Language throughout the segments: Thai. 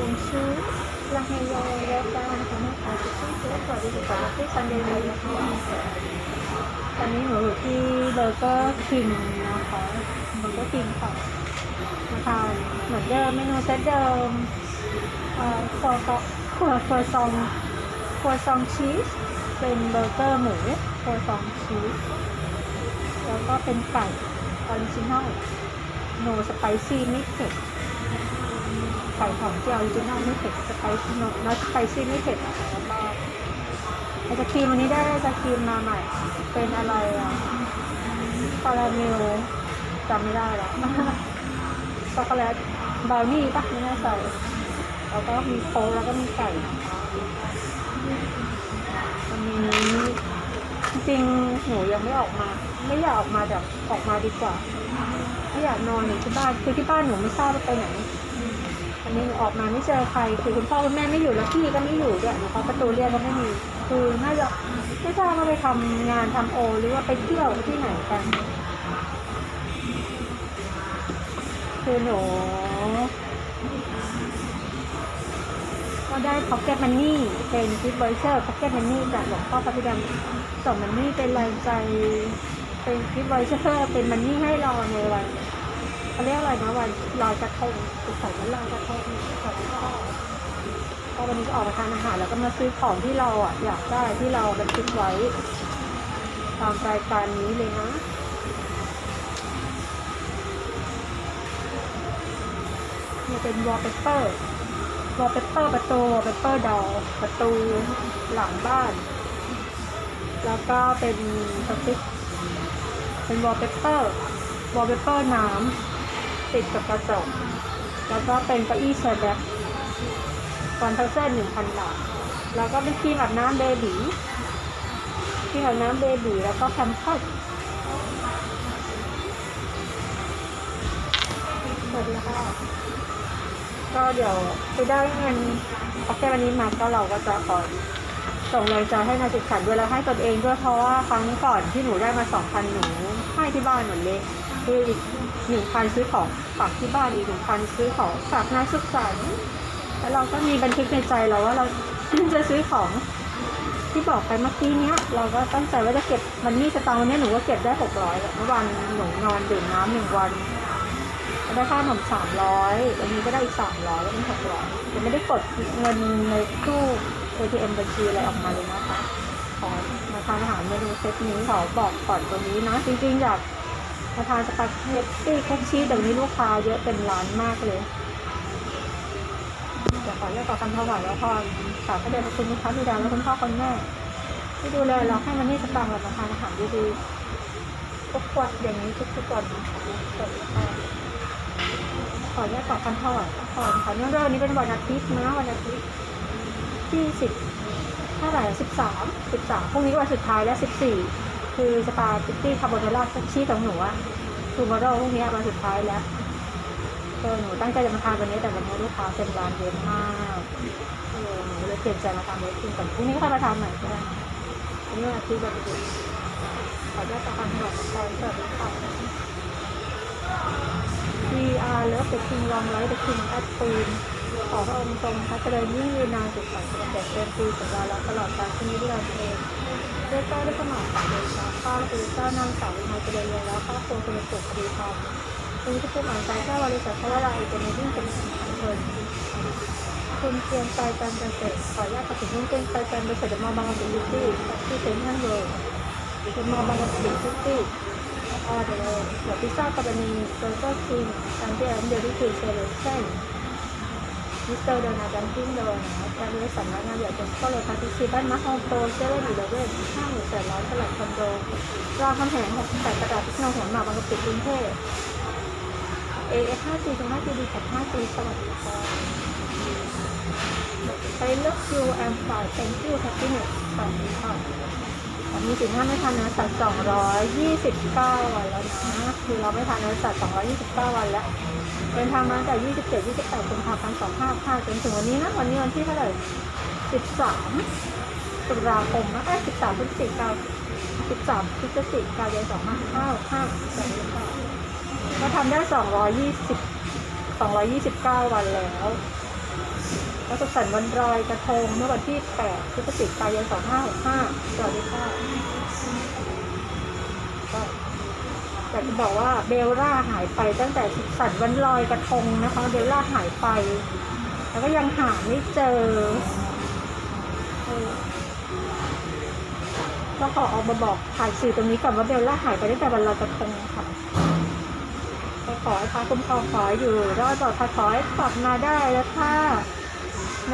สวัสดีค่ะบุญชื่อลาเฮโยเรกานะคะแม่ค้าที่ชื่อเจ๊สวัสดีค่ะที่ซันเดย์นะคะตอนนี้หนูอยู่ที่เบอร์เกอร์คิงนะคะเบอร์เกอร์คิงค่ะนะคะเหมือนเดิมเมนูเซตเดิมเอ่อครัวซองครัวครัวซองครัวซองชีสเป็นเบอร์เกอร์หมูครัวซองชีสแล้วก็เป็นไก่ออริจินอลโนสไปซี่ไม่เผ็ด ไข่หอมเจียวออริจินอลไม่เผ็ดสไปซี่โนนสไปซี่ไม่เผ็ดแล้วก็ไอศครีมวันนี้ได้ไอศครีมมาใหม่ เป็นอะไรอะคาราเมลจำไม่ได้แล้วช็อกโกแลตบราวนี่ปะไม่แน่ใจแล้วก็มีโค้กแล้วก็มีไก่นะคะวันนี้จริงหนูยังไม่ออกมา ไม่อยากออกมาแต่ออกมาดีกว่าไม่อยากนอนอยู่ที่บ้านคือที่บ้านหนูไม่ทราบว่าไปไหน อันนี้หนูออกมาไม่เจอใครคือคุณพ่อคุณแม่ไม่อยู่แล้วพี่ก็ไม่อยู่ด้วยหนูเขาะประตูเรียกก็ไม่มีคือน่าจะไม่ทราบว่าไปทำงานทำโอ หรือว่าไปเที่ยวที่ไหนกันคือหนูก็ได้พ็อกเก็ตมันนี่เป็นกิฟต์ไวเชอร์พ็อกเก็ตมันนี่จากหลวงพ่อพระพิดำส่งมันนี่เป็นแรงใจเป็นกิฟต์ไวเชอร์เป็นมันนี่ให้เราในวัน เขาเรียกอะไรนะวันลอยกระทงสุขสันต์วันลอยกระทงของพ่อพอวันนี้ก็ออกมาทานอาหารแล้วก็มาซื้อของที่เราอะอยากได้ที่เราบันทึกไว้ตามรายการนี้เลยนะเนี่ยเป็นวอลเปเปอร์วอลเปเปอร์ประตูวอลเปเปอร์ดอประตูหลังบ้าน แล้วก็เป็นสติ๊กเป็นวอลเปเปอร์วอลเปเปอร์น้ำ ติดกับกระจกแล้วก็เป็นเก้าอี้เชอร์แบ็ควันเทอร์เซนหนึ่งพันบาท แล้วก็เป็นครีมอาบน้ำเบบีครีมอาบน้ำเบบีแล้วก็แพมเพิร์สสวัสดีค่ะก็เดี๋ยวไปได้เงินโอเควันนี้มาก็เราก็จะขอส่งแรงใจให้นายจิตขันด้วยแล้วให้ตนเองด้วยเพราะว่าครั้งก่อนที่หนูได้มาสองพันหนูให้ที่บ้านหมดเลยคืออีก หนึ่งพันซื้อของฝากที่บ้านอีกหนึ่งพันซื้อของฝากนักศึกษาแล้วเราก็มีบันทึกในใจเราว่าเราจะซื้อของที่บอกไปเมื่อกี้เนี้ย เราก็ตั้งใจว่าจะเก็บมันนี่สตางค์วันนี้หนูก็เก็บได้หกร้อยเมื่อวันหนูนอนดื่มน้ำหนึ่งวันได้ค่าขนมสามร้อยวันนี้ก็ได้อีกสามร้อยแล้วเป็นหกร้อยยังไม่ได้กดเงินในตู้ ATM บัญชีอะไรออกมาเลยนะคะ ขอมาทานอาหารเมนูเซตนี้ขอบอกก่อนตัวนี้นะจริงๆอยากาทานสปาเกตตี้คุกชีสแต่วันนี้ลูกค้าเยอะเต็มร้านมากเลยเดี๋ยวขอเรียกต่อคำถวายแล้วพรฝากพระเดชพระคุณพระบิดาวและคุณพ่อคุณแม่ที่ดูแลเราให้มันนี่สตังค์เรามาทานอาหารดีๆทุกวันอย่างนี้ทุกๆวันนะคะสวัสดีค่ะขออนุญาตตอบคำถวายก่อนค่ะเนื่องด้วยวันนี้เป็นวันอาทิตย์นะวันอาทิตย์ที่สิบเท่าไหร่สิบสามสิบสามพรุ่งนี้วันสุดท้ายและสิบสี่ คือสปาติตี้คาร์โบนาร่าชีสของหนูอะทูมอร์โรพรุ่งนี้วันสุดท้ายแล้วเออหนูตั้งใจจะมาทานวันนี้แต่วันนี้ลูกค้าเต็มร้านเยอะมากเออหนูเลยเปลี่ยนใจมาทานเวทีก่อนพรุ่งนี้ก็ค่อยมาทานใหม่ก็ได้วันนี้วันอาทิตย์วันหยุดขออนุญาตตอบคำถวายก่อนสวัสดีค่ะ We are love the king long life the king at queen ขอพระองค์ทรงพระเจริญยิ่งยืนนานสุดสันต์เด็จเต็มปีกับเราและตลอดกาลที่นี้ด้วยเราเองด้วยเจ้าด้วยสมัครเดชา ข้าพระเจ้านางสาววินัยเจริญเรียนแล้วข้าพระองค์เป็นสุขคดีความคุณที่ผู้หมายใจแค่บริษัทพระวราอีกเป็นยิ่งเป็นเชิญคุณเพียงใจการเกษตรขออนุญาตตัดสินมุ่งเต้นใจการบริษัทมอบางกอกซิตี้ที่เซ็นทรัลเวิลด์คุณมอบางกอกซิตี้ order the pizza company Burger King Champion Delivery Selection Mr. Donald Dunkin Donut และบริษัทงานใหญ่เป็นก็เลยพาร์ติซิบันมาโฮมโปรเซเว่นอีเลเว่นห้างหมู่แสนร้อยตลาดคอนโดรามคำแหง68กระดาษพิษณุหัวหมากบางกะปิกรุงเทพ AF 5 4 5 4 D 5 4สวัสดีค่ะ I love you and fine thank you happiness สวัสดีค่ะ มีสินค้าไม่ทานเนื้อสัตว์229 วันแล้วนะ คือเราไม่ทานเนื้อสัตว์229 วันแล้วเป็นทางมาจาก27 28กุมภาพันธ์2565จนถึงวันนี้นะ วันนี้วันที่เท่าไหร่13ตุลาคมนะเอ้ย13พฤศจิกายน13พฤศจิกายน2555สวัสดีค่ะก็ทำได้ 220 229 วันแล้ว แล้วสุขสันต์วันรอยกระทงเมื่อวันที่ 8 พฤศจิกายน 2565สวัสดีค่ะก็อยากจะบอกว่าเบลล่าหายไปตั้งแต่สุขสันต์วันลอยกระทงนะคะ เบลล่าหายไป แล้วก็ยังหาไม่เจอเออก็ขอออกมาบอกผ่านสื่อตรงนี้ก่อนว่าเบลล่าหายไปตั้งแต่วันลอยกระทงค่ะก็ขอให้พระคุ้มครองขออยู่รอดปลอดภัยขอให้กลับมาได้แล้วถ้า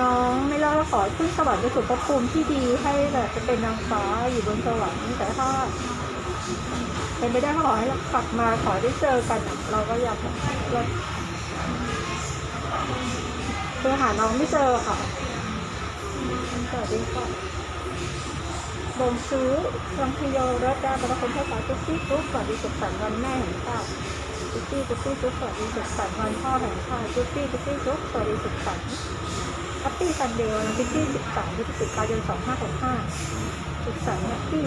น้องไม่รอดก็ขอขึ้นสวรรค์ไปสู่ภพภูมิที่ดีให้แบบจะเป็นนางฟ้าอยู่บนสวรรค์แต่ถ้าเป็นไปได้ก็ขอให้เรากลับมาขอได้เจอกัน เราก็อยากเราคือหาน้องไม่เจอค่ะสวัสดีค่ะบ่งซื้อลังคโยรถได้ประคนให้สาวทุกที่ทุกสวัสดีสุขสันต์วันแม่แห่งชาติจุ๊ตี้จุ๊ตี้จุ๊กสวัสดีสุขสันต์วันพ่อแห่งชาติจุ๊ตี้จุ๊ตี้จุ๊สวัสดีสุขสันต์ ฮปปี้ซันเดย์วันที่23พฤศจิกายน2565สุขสันต์แฮปปี้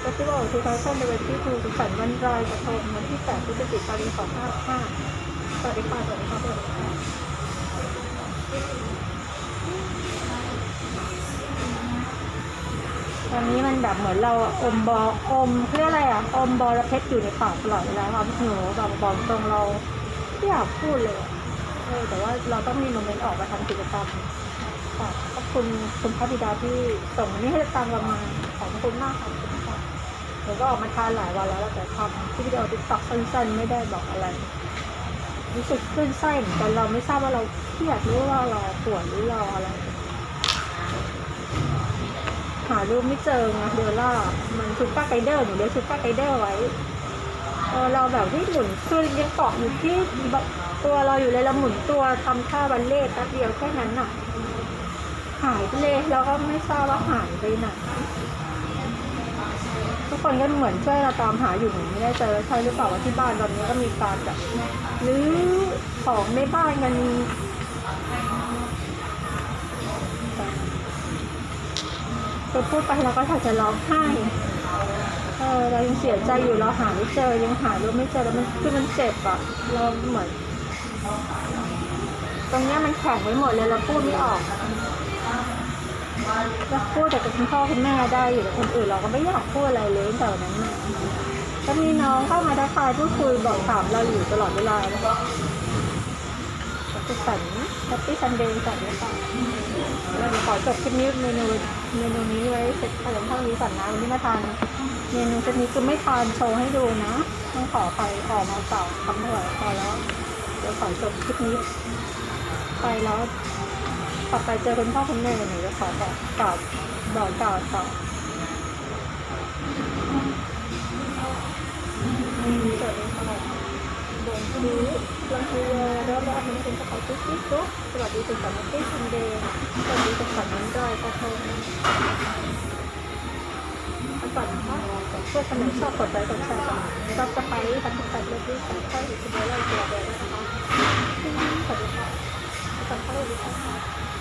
เฟสติวัลทูไทซันในวันที่2สุขสันต์วันรอยกระทงวันที่8พฤศจิกายน2565สวัสดีค่ะสวัสดีค่ะสวัสดีค่ะตอนนี้มันแบบเหมือนเราอมบออมเรียกอะไรอะอมบอระเพ็ดอยู่ในปากตลอดเวลาความหนูแบบบอกตรงเราไม่อยากพูดเลยเออแต่ว่าเราต้องมีโมเมนต์ออกมาทำกิจกรรม ค่ะขอบคุณคุณพระบิดาที่ส่งอันนี้ให้ตามเรามาขอบคุณมากค่ะคุณค่ะหนูก็ออกมาทานหลายวันแล้วแต่ทำที่วิดีโอติ๊กต็อกสั้นๆ ไม่ได้บอกอะไร รู้สึกขึ้นไส้เหมือนกันเราไม่ทราบว่าเราเครียดหรือว่าเราปวดหรือเราอะไร หารูปไม่เจอไงเดลล่ามันชุดป้าไกเดอร์หนูเรียกชุดป้าไกเดอร์ไว้เออเราแบบที่หมุนคือยังเกาะอยู่ที่ตัวเราอยู่เลยเราหมุนตัวทำท่าบัลเล่แป๊บเดียวแค่นั้นน่ะ หายไปเลยแล้วก็ไม่ทราบว่าหายไปไหนทุกคนก็เหมือนช่วยเราตามหาอยู่หนูไม่ได้เจอใช่หรือเปล่าว่าที่บ้านตอนนี้ก็มีการแบบหรือของในบ้านกันคือพูดไปเราก็อยากจะร้องไห้เออเรายังเสียใจอยู่เราหาไม่เจอยังหารูไม่เจอแล้วมันคือมันเจ็บอะเราเหมือน ตรงเนี้ยมันแข็งไว้หมดเลยเราพูดไม่ออก เราพูดแต่กับคุณพ่อคุณแม่ได้อยู่แต่คนอื่นเราก็ไม่อยากพูดอะไรเลยแต่วันนั้นก็มีน้องเข้ามาทักทายพูดคุยบอกถามเราอยู่ตลอดเวลาเลยสุขสันแฮปปี้ซันเดย์สันต์ค่ะเราขอจบคลิปนี้เมนูเมนูนี้ไว้เสร็จเพียงเท่านี้ก่อนนะวันนี้มาทานเมนูชนิดคือไม่ทานโชว์ให้ดูนะต้องขอไปออกมาเก่าคำเท่าไหร่พอแล้วเดี๋ยวขอจบคลิปนี้ไปแล้ว ต่อไปเจอคุณพ่อคุณแม่หนูจะขอบอกกล่าวบอกกล่าวต่อสวัสดีค่ะบงซื้อลังเทียแล้วแล้วอันนี้เป็นกระเป๋าตุ๊กตุ๊กตุ๊กสวัสดีคุณสามีซันเดย์สวัสดีคุณสามีดอยกระทงก่อนนะคะเพื่อสมัยชอบกดไลค์กดแชร์กันซับสไครต์ทักทายเลือกที่ใส่ข้าวอีกทีแล้วเราจะเดินนะคะสวัสดีค่ะขอบคุณค่ะ